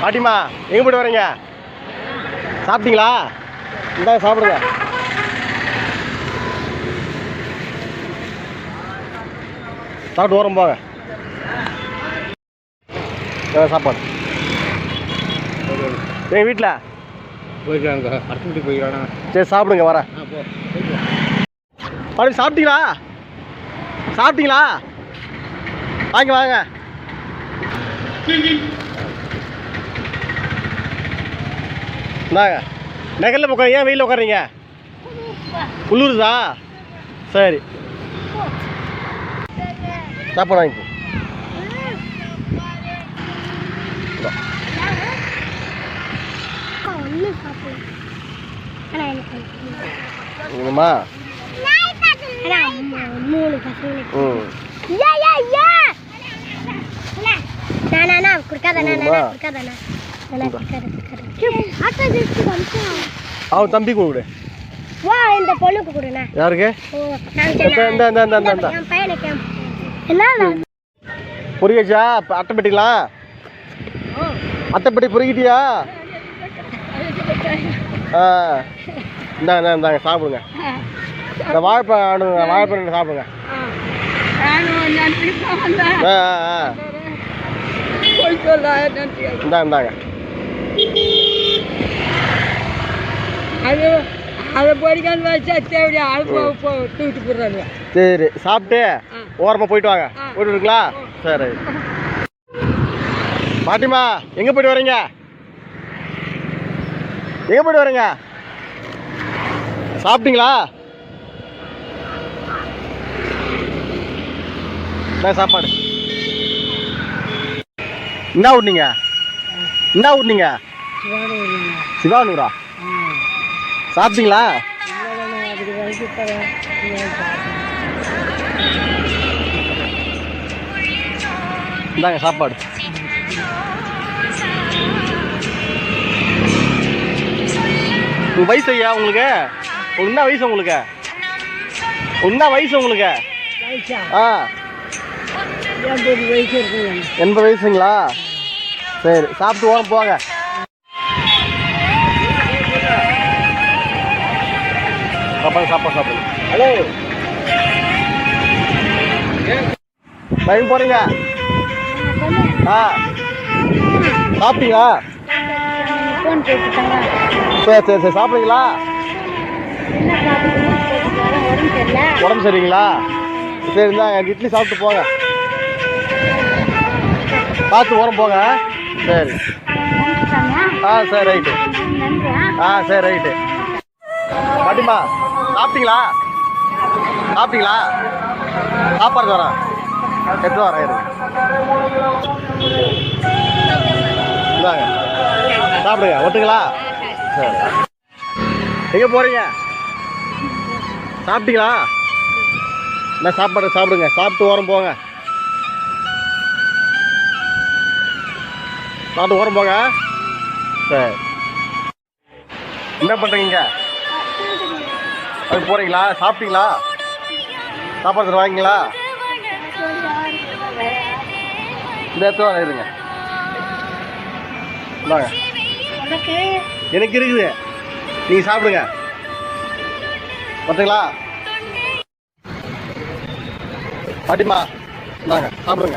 பாட்டிமா எங்கே போய்ட்டு வரீங்க? சாப்பிட்டீங்களா? இந்தாங்க சாப்பிடுங்க. சாப்பிட்டு ஓரம் போங்க. சாப்பாடு. எங்கள் வீட்டில் போய்க்கிறாங்க அடுத்த வீட்டுக்கு போய்க்கிறானா சரி சாப்பிடுங்க வரேன். பாட்டி சாப்பிட்டீங்களா? சாப்பிட்டீங்களா? வாங்க வாங்க. இந்தாங்க நகரில் உட்காரு ஏன் வெயிலில் உட்காருங்க குளிருதா? சரி. சாப்பாடு வாங்கிக்கோ. வேணுமா மூணு பசங்களுக்கு யா அவன் தம்பி கொடு வா இந்த பொண்ணுக்கு கொடுண்ணா யாருக்கு இந்த, இந்த, இந்த, இந்த, இந்த, பையனுக்கு என்ன அட்டைப்பெட்டி பொறுக்கிட்டியா ஆ இந்தாங்க இந்தாங்க சாப்பிடுங்க இந்த வாழைப்பழம் வாழைப்பழம் சாப்பிடுங்க ஆ ஆ ஆ இந்தா இந்தாங்க அது அதை படிக்காம வச்சா தேவையா அது தூக்கிட்டு போடுறாங்க சரி சாப்பிட்டு ஓரமாக போயிட்டு வாங்க. ஆ. போயிட்டு வரீங்களா சரி. பாட்டிமா எங்கே போயிட்டு வரீங்க? எங்கே போயிட்டு வரீங்க? சாப்பிட்டீங்களா? சாப்பாடு? என்ன விட்னீங்க என்ன விட்னீங்க சிவானூரா? சாப்பிட்டீங்களா? இந்தாங்க சாப்பாடு. வயசு ஐயா உங்களுக்கு? என்ன வயசு உங்களுக்கு? என்ன வயசு உங்களுக்கு? ஆ. எண்பது வயசுங்களா? சரி சாப்பிட்டு ஓரம் போங்க. சாப்பாடு சாப்பாடு சாப்பாடு. ஹலோ. பயன் போறீங்க? ஆ. சாப்பிட்டீங்களா? சரி சரி சரி. சாப்பிடுங்களா உடம்பு சரிங்களா சரி இந்தாங்க இட்லி சாப்பிட்டு போங்க. பார்த்து ஓரம் போங்க. சரி. ஆ சரி ரைட்டு. ஆ சரி ரைட்டு. பாட்டிமா சாப்பிட்டீங்களா? சாப்பிட்டீங்களா? சாப்பாடு வரேன் எடுத்து வரேன் இருங்க இந்தாங்க. சாப்பிடுங்க. ஒட்டுங்களா? சரி. எங்கே போகிறீங்க சாப்பிட்டீங்களா? என்ன சாப்பாடு சாப்பிடுங்க. சாப்பிட்டு ஓரம் போங்க. சாப்பிட்டு ஓரம் போங்க. சரி. என்ன பண்ணுறீங்க அது போகிறீங்களா சாப்பிட்டீங்களா? சாப்பாடு வாங்கிங்களா இந்த இடத்துல வாங்க, இருங்க. இந்தாங்க எனக்கு இருக்குது. நீங்கள் சாப்பிடுங்க. பார்த்தீங்களா பாட்டிமா இந்தாங்க சாப்பிடுங்க.